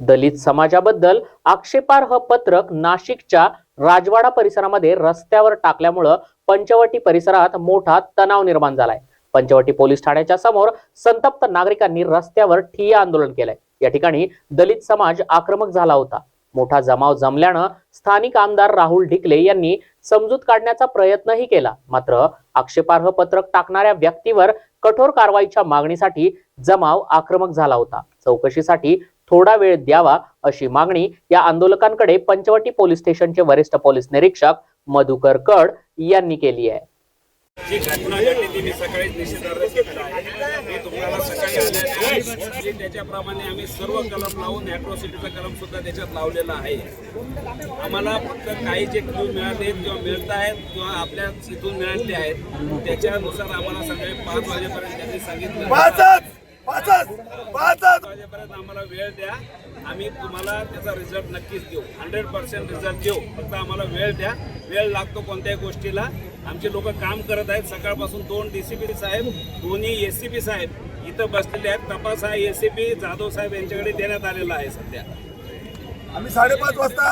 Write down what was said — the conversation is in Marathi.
दलित समाजाबद्दल आक्षेपार्ह पत्रक नाशिकच्या राजवाडा परिसरामध्ये रस्त्यावर टाकल्यामुळं पंचवटी परिसरात मोठा तणाव निर्माण झालाय. पंचवटी पोलीस ठाण्याच्या समोर संतप्त नागरिकांनी रस्त्यावर ठिय्या आंदोलन केलंय. या ठिकाणी दलित समाज आक्रमक झाला होता. मोठा जमाव जमल्यानं स्थानिक आमदार राहुल ढिकले यांनी समजूत काढण्याचा प्रयत्नही केला. मात्र आक्षेपार्ह पत्रक टाकणाऱ्या व्यक्तीवर कठोर कारवाईच्या मागणीसाठी जमाव आक्रमक झाला होता. चौकशीसाठी थोडा वेळ द्यावा अशी मागणी या आंदोलकांकडे पंचवटी पोलीस स्टेशनचे वरिष्ठ पोलीस निरीक्षक मधुकर कड यांनी केली आहे. जी घटना घडली ती मी सकाळीच निश्चितार्थ केलेलं आहे. मी तुम्हाला सकाळी आल्या जी त्याच्याप्रमाणे आम्ही सर्व कलम लावून ॲट्रॉसिटीचा कलम सुद्धा त्याच्यात लावलेला आहे. आम्हाला फक्त काही जे क्लू मिळाले किंवा मिळत आहेत किंवा आपल्या इथून मिळाले आहेत त्याच्यानुसार आम्हाला सकाळी पाच वाजेपर्यंत त्यांनी सांगितलं. पाचच वाजेपर्यंत आम्हाला वेळ द्या. आम्ही तुम्हाला त्याचा रिझल्ट नक्कीच देऊ. हंड्रेड पर्सेंट रिझल्ट देऊ. फक्त आम्हाला वेळ द्या. वेळ लागतो कोणत्याही गोष्टीला. आमचे लोक काम करत आहेत. सकाळपासून दोन डी सी पी साहेब दोन्ही एस सी पी साहेब इथं बसलेले आहेत. तपास हा एस सी पी जाधव साहेब यांच्याकडे देण्यात आलेला आहे सध्या. आम्ही साडेपाच वाजता